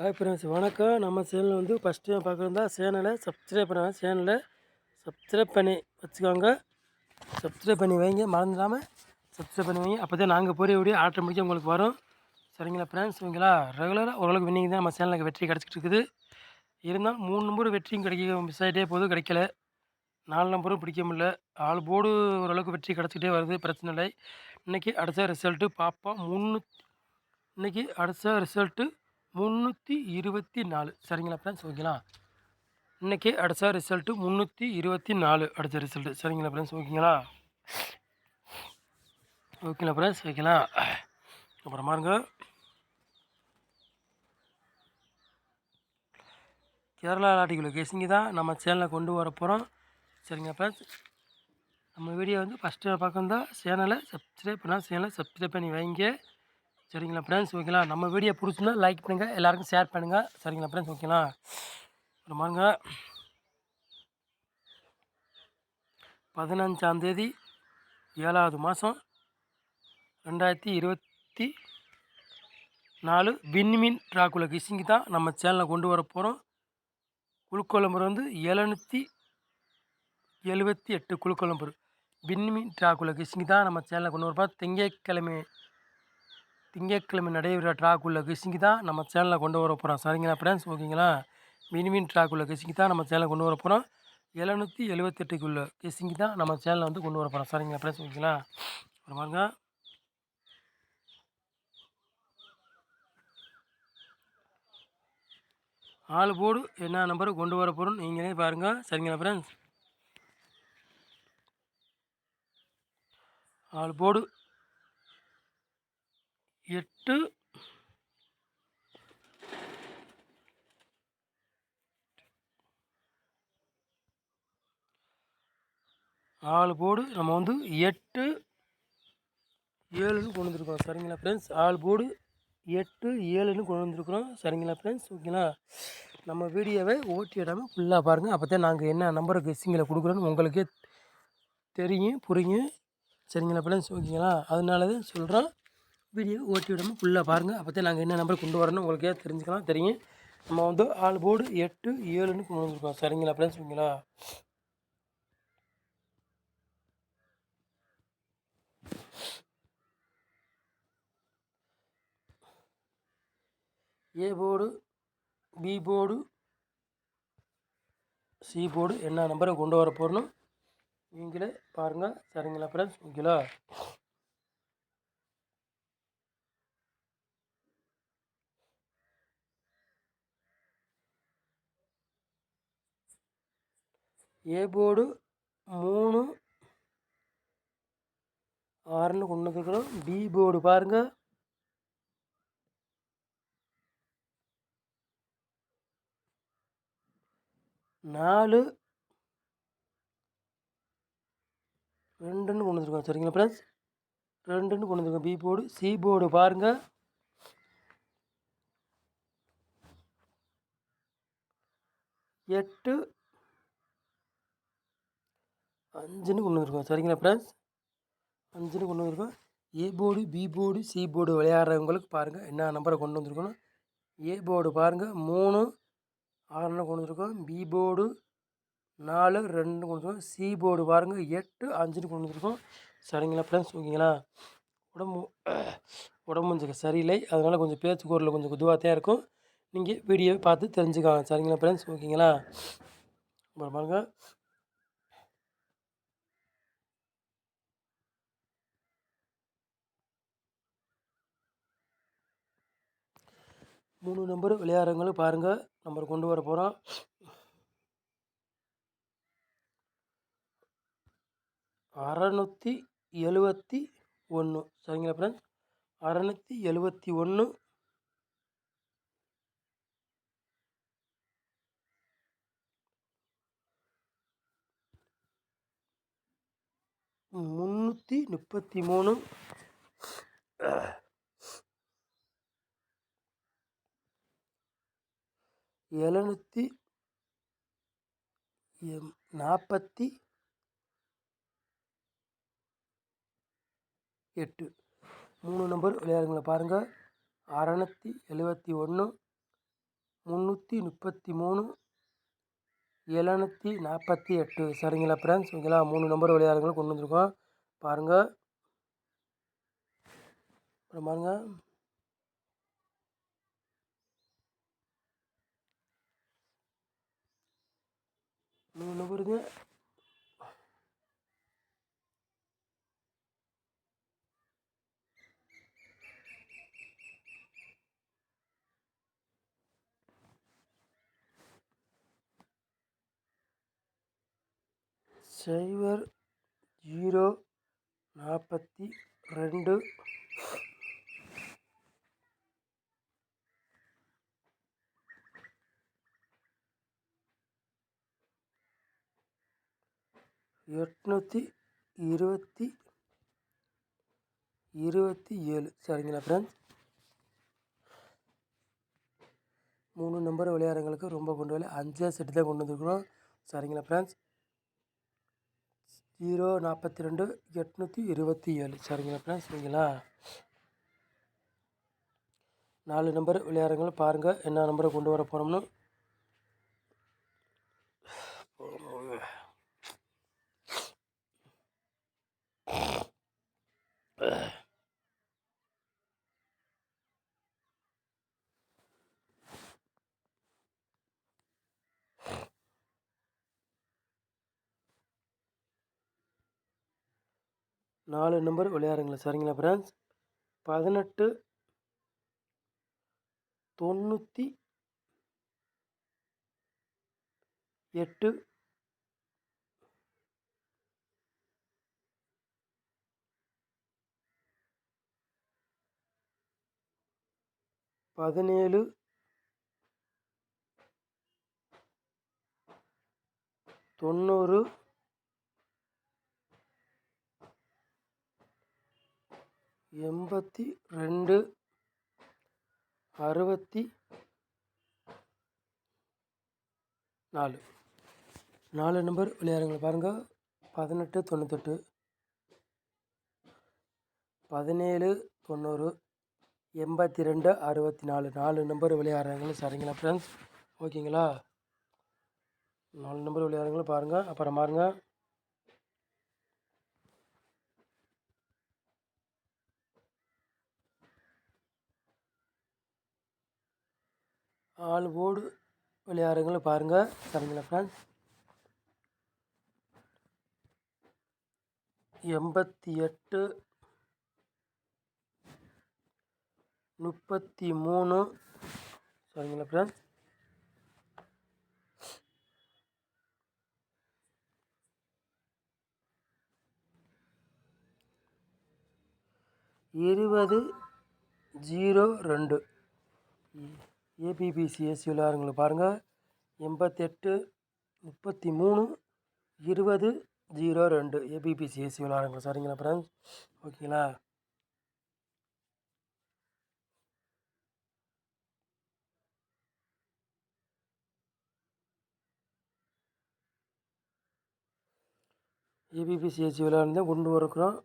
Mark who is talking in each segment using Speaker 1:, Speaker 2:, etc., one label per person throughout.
Speaker 1: Hi friends வணக்கம். நம்ம channel வந்து ஃபஸ்ட் டைம் பார்க்குறதா சேனலை சப்ஸ்கிரைப் பண்ணுவாங்க சேனலை சப்ஸ்கிரைப் பண்ணி வச்சுக்கோங்க. சப்ஸ்கிரைப் பண்ணி வைங்க மறந்துடாமல் சப்ஸ்கிரைப் பண்ணி வைங்க. அப்போ தான் நாங்கள் போகிற வீடியோ ஆட்டோமேட்டிக்காக உங்களுக்கு வரும். சரிங்களா ஃப்ரெண்ட்ஸ் ஓகேங்களா ரெகுலராக ஓரளவுக்கு வின்னிங் தான் நம்ம சேனலுக்கு வெற்றி கிடச்சிட்டு இருக்குது. இருந்தாலும் மூணு நம்பர் வெற்றியும் கிடைக்க மிஸ் ஆகிட்டே போதும் கிடைக்கல. நாலு நம்பரும் பிடிக்க முடியல. ஆள் போர்டு ஓரளவுக்கு வெற்றி கிடச்சிட்டே வருது பிரச்சனை இல்லை. இன்றைக்கி அடுத்த ரிசல்ட்டு பார்ப்போம் முந்நூற்றி இன்றைக்கி அடுத்த ரிசல்ட்டு முந்நூற்றி இருபத்தி நாலு. சரிங்களா ஃப்ரெண்ட்ஸ் ஓகேங்களா இன்றைக்கி அடித்த ரிசல்ட்டு முந்நூற்றி இருபத்தி நாலு அடித்த ரிசல்ட்டு சரிங்களா ஃப்ரெண்ட்ஸ் ஓகேங்களா ஓகேங்களா ஃப்ரெண்ட்ஸ் ஓகேங்களா அப்புறம் பாருங்க. கேரளா நாட்டிக்குள்ள கெசிங்கி தான் நம்ம சேனலில் கொண்டு வர போகிறோம் சரிங்களா ஃப்ரெண்ட்ஸ் நம்ம வீடியோ வந்து ஃபஸ்ட்டு பார்க்க தான். சேனலை சப்ஸ்கிரைப் பண்ணால் சேனலை சப்ஸ்கிரைப் பண்ணி வைங்க. சரிங்களா ஃப்ரெண்ட்ஸ் ஓகேங்களா நம்ம வீடியோ பிடிச்சிருந்தா லைக் பண்ணுங்கள் எல்லாருக்கும் ஷேர் பண்ணுங்கள் சரிங்களா ஃப்ரெண்ட்ஸ் ஓகேங்களா அப்புறம் பாருங்க. பதினஞ்சாந்தேதி ஏழாவது மாதம் ரெண்டாயிரத்தி இருபத்தி நாலு விண்மீன் ட்ராக்குல கிசிங்கி தான் நம்ம சேனலில் கொண்டு வர போகிறோம் குழுக்கொழம்பு வந்து எழுநூற்றி எழுபத்தி எட்டு குழுக்கொழம்பு விண்மீன் ட்ராக்குல கிசிங்கி தான் நம்ம சேனலில் கொண்டு வரப்போ திங்கட்கிழமை திங்கட்கிழமை நடைபெற ட்ராக் உள்ள கிசிங்கி தான் நம்ம சேனலில் கொண்டு வர போகிறோம் சரிங்களா ஃப்ரெண்ட்ஸ் ஓகேங்களா? மினிமின் ட்ராக் உள்ள கிசிங்கி தான் நம்ம சேனலில் கொண்டு வர போகிறோம் எழுநூற்றி எழுபத்தெட்டுக்குள்ள கிசிங்கி தான் நம்ம சேனலில் வந்து கொண்டு வர போகிறோம் சரிங்களா ஃப்ரெண்ட்ஸ் ஓகேங்களா? அப்புறம் பாருங்க. ஆள் போடு என்ன நம்பரை கொண்டு வர போகிறோம் நீங்களே பாருங்கள் சரிங்களா ஃப்ரெண்ட்ஸ் ஆள் போடு. எட்டு. ஆள் போடு. நம்ம வந்து எட்டு. ஏழுன்னு கொண்டு வந்துருக்கோம் சரிங்களா ஃப்ரெண்ட்ஸ் ஆள் போடு. எட்டு ஏழுன்னு கொண்டு வந்துருக்குறோம். சரிங்களா ஃப்ரெண்ட்ஸ் ஓகேங்களா நம்ம வீடியோவை ஓட்டி இடாமல் ஃபுல்லாக பாருங்கள் அப்போ தான் நாங்கள் என்ன நம்பருக்கு கெஸ்ஸிங்கில் கொடுக்குறோன்னு உங்களுக்கே தெரியும் புரியும். சரிங்களா ஃப்ரெண்ட்ஸ் ஓகேங்களா அதனால தான் சொல்கிறோம் வீடியோ ஓட்டி விடாமல் ஃபுல்லாக பாருங்கள் அப்போ தான் நாங்கள் என்ன நம்பர் கொண்டு வரணும் உங்களுக்கே தெரிஞ்சுக்கலாம் தெரியும். நம்ம வந்து ஆள் போர்டு எட்டு ஏழுன்னு கொண்டு வந்துருக்கோம். சரிங்களா அப்படின்னு சொல்லுங்களா A board B board C board என்ன நம்பரை கொண்டு வர போகிறணும் நீங்களே பாருங்கள் சரிங்களா ஃப்ரெண்ட்ஸ் ஓகேங்களா? ஏபோர்டு மூணு ஆறுன்னு கொண்டு வந்துருக்குறோம் பி போர்டு பாருங்கள் நாலு ரெண்டுன்னு கொண்டு வந்துருக்கோம் சரிங்களா ஃப்ரெண்ட்ஸ் ரெண்டுன்னு கொண்டு வந்துருக்கோம் பி போர்டு சி போர்டு பாருங்கள் எட்டு அஞ்சுன்னு கொண்டு வந்திருக்கோம். சரிங்களா ஃப்ரெண்ட்ஸ் அஞ்சுன்னு கொண்டு வந்துருக்கோம். A board B board C board விளையாடுறவங்களுக்கு பாருங்கள் என்ன நம்பரை கொண்டு வந்திருக்கணும். ஏ போர்டு பாருங்கள் மூணு ஆறுன்னு கொண்டு வந்துருக்கோம். பி போர்டு நாலு ரெண்டு கொண்டு வந்துருக்கோம். சி போர்டு பாருங்கள் எட்டு அஞ்சுன்னு கொண்டு வந்துருக்கோம். சரிங்களா ஃப்ரெண்ட்ஸ் ஓகேங்களா? உடம்பு உடம்பு கொஞ்சம் சரியில்லை. அதனால் கொஞ்சம் பேச்சு குரலில் கொஞ்சம் இதுவாக இருக்கும். நீங்கள் வீடியோவை பார்த்து தெரிஞ்சுக்கலாம் சரிங்களா ஃப்ரெண்ட்ஸ் ஓகேங்களா? அப்புறம் பாருங்கள் மூணு நம்பர் விளையாடுறவங்களும் பாருங்கள் நம்பர் கொண்டு வர போகிறோம் அறநூற்றி எழுபத்தி ஒன்று சரிங்களா ஃப்ரெண்ட்ஸ் அறநூற்றி எழுபத்தி ஒன்று முந்நூற்றி முப்பத்தி மூணு. எழுநூற்றி எம் நாற்பத்தி எட்டு. மூணு நம்பர் விளையாடுங்களை பாருங்கள் அறநூற்றி எழுபத்தி ஒன்று முந்நூற்றி முப்பத்தி மூணு எழுநூத்தி நாற்பத்தி எட்டு. சரிங்களா ஃப்ரெண்ட்ஸ் ஓகேங்களா? மூணு நம்பர் விளையாடுங்களை கொண்டு வந்திருக்கோம். பாருங்கள் அப்புறம் பாருங்கள் மூணு நம்பருங்க சைபர் ஜீரோ நாற்பத்தி ரெண்டு எட்நூற்றி இருபத்தி இருபத்தி ஏழு. சரிங்களா ஃப்ரெண்ட்ஸ் மூணு நம்பர் விளையாடுறவங்களுக்கு ரொம்ப கொண்டு வரல. அஞ்சு செட்டு தான் கொண்டு வந்துருக்குறோம். சரிங்களா ஃப்ரெண்ட்ஸ் ஜீரோ நாற்பத்தி ரெண்டு எட்நூற்றி இருபத்தி ஏழு. சரிங்களா ஃப்ரெண்ட்ஸ் சரிங்களா? நாலு நம்பர் விளையாடுறவங்களும் பாருங்கள் என்ன நம்பரை கொண்டு வர போகிறோம்னு நாலு நம்பர் விளையாடுங்களா சரிங்களா ஃப்ரெண்ட்ஸ் பதினெட்டு தொண்ணூற்றி எட்டு பதினேழு. தொண்ணூறு. எண்பத்தி ரெண்டு அறுபத்தி நாலு நாலு நம்பர் விளையாடுங்களை பாருங்கள் பதினெட்டு தொண்ணூத்தெட்டு. பதினேழு தொண்ணூறு. எண்பத்தி ரெண்டு அறுபத்தி நாலு நாலு நம்பர் விளையாடுறாங்களும் சரிங்களா ஃப்ரெண்ட்ஸ் ஓகேங்களா நாலு நம்பர் விளையாடுறவங்களும் பாருங்கள் அப்புறம் பாருங்கள் ஆள் ஓடு விளையாடுறவங்களும் பாருங்கள் சரிங்களா ஃப்ரெண்ட்ஸ் எண்பத்தி எட்டு முப்பத்தி மூணு சரிங்களா ஃப்ரெண்ட்ஸ் இருபது ஜீரோ ரெண்டு. ஏபிபிசிஎஸ்சியில் விளையாடுங்களை பாருங்கள் எண்பத்தெட்டு முப்பத்தி மூணு இருபது ஜீரோ ரெண்டு. ஏபிபிசிஎஸ்சி விளாடுங்க சரிங்களா ஃப்ரெண்ட்ஸ் ஓகேங்களா ஏபிபிசிஎஸ்சி விளையாண்டு தான் கொண்டு வரக்குறோம்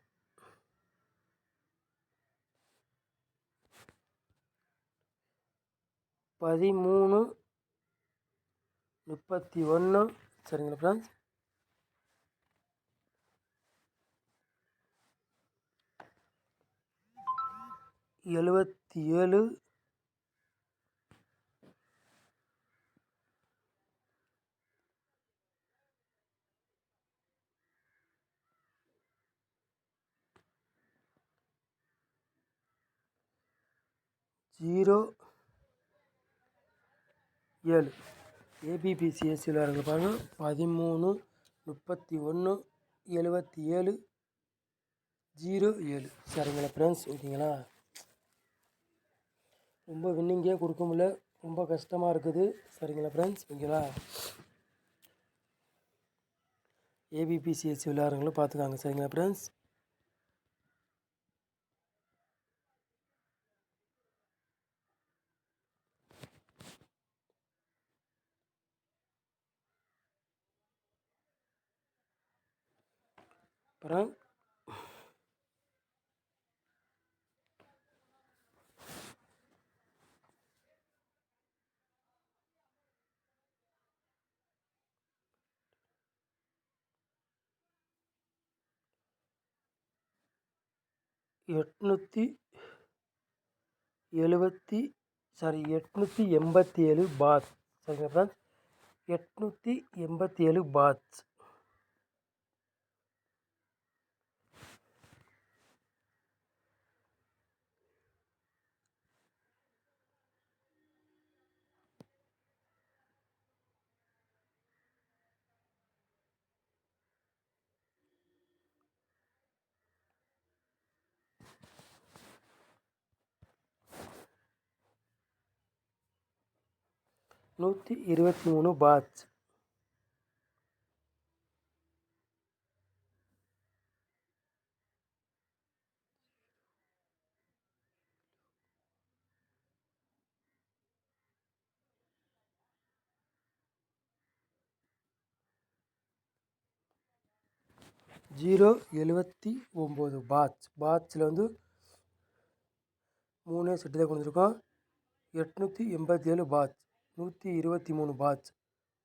Speaker 1: பதிமூணு முப்பத்தி ஒன்று சரிங்களா ஃப்ரெண்ட்ஸ் எழுபத்தி ஏழு ஜீரோ ஏழு. ஏபிபிசிஎஸ்சியில் இருக்க பாருங்கள் பதிமூணு முப்பத்தி ஒன்று எழுபத்தி ஏழு ஜீரோ ஏழு. சரிங்களா ஃப்ரெண்ட்ஸ் ஓகேங்களா? ரொம்ப வின்னிங்கே கொடுக்க முடியல. ரொம்ப கஷ்டமாக இருக்குது. சரிங்களா ஃப்ரெண்ட்ஸ் ஓகேங்களா? ஏபிபிசிஎஸ்சி விளையாடுறவங்களும் பார்த்துக்காங்க. சரிங்களா ஃப்ரெண்ட்ஸ் அப்புறம் எட்நூற்றி எழுபத்தி சாரி எட்நூற்றி எண்பத்தி ஏழு பாத் சரிங்க ஃப்ரெண்ட்ஸ் எட்நூற்றி எண்பத்தி ஏழு பாத் நூற்றி இருபத்தி மூணு பாத்ஸ் ஜீரோ எழுபத்தி ஒம்பது பாத்ஸ் பாத்ஸில் வந்து மூணே செட்டு தான் கொடுத்துருக்கோம் எட்நூற்றி எண்பத்தி ஏழு பாத்ஸ் நூற்றி இருபத்தி மூணு பாத்ஸ்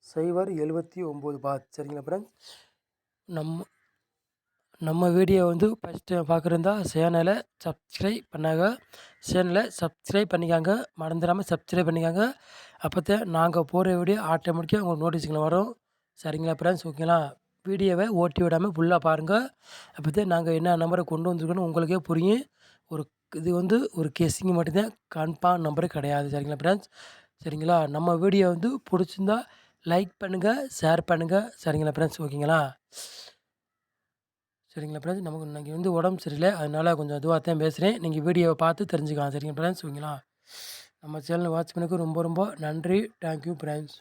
Speaker 1: சைபர் எழுபத்தி ஒம்பது பாத் சரிங்களா ஃப்ரெண்ட்ஸ் நம்ம நம்ம வீடியோ வந்து ஃபஸ்ட்டு பார்க்குறதா சேனலை சப்ஸ்கிரைப் பண்ணாங்க. சேனலை சப்ஸ்கிரைப் பண்ணிக்காங்க. மறந்துடாமல் சப்ஸ்கிரைப் பண்ணிக்காங்க. அப்போ தான் நாங்கள் போகிற வீடியோ ஆட்டோமேட்டிக்காக உங்களுக்கு நோட்டீஸ்களை வரும். சரிங்களா ஃப்ரெண்ட்ஸ் ஓகேங்களா வீடியோவை ஓட்டி விடாமல் ஃபுல்லாக பாருங்கள் அப்போ தான் நாங்கள் என்ன நம்பரை கொண்டு வந்திருக்கோன்னு உங்களுக்கே புரியும். ஒரு இது வந்து ஒரு கெஸ்ஸிங் மட்டும்தான். கன்ஃபார்ம் நம்பரு கிடையாது. சரிங்களா ஃப்ரெண்ட்ஸ் சரிங்களா? நம்ம வீடியோ வந்து பிடிச்சிருந்தா லைக் பண்ணுங்கள் ஷேர் பண்ணுங்கள் சரிங்களா ஃப்ரெண்ட்ஸ் ஓகேங்களா? சரிங்களா ஃப்ரெண்ட்ஸ் நமக்கு இன்றைக்கி வந்து உடம்பு சரியில்லை. அதனால் கொஞ்சம் இதுவாக தான் பேசுகிறேன் நீங்கள் வீடியோவை பார்த்து தெரிஞ்சுக்கலாம். சரிங்களா ஃப்ரெண்ட்ஸ் ஓகேங்களா? நம்ம சேனல் வாட்ச் ரொம்ப ரொம்ப நன்றி. Thank you friends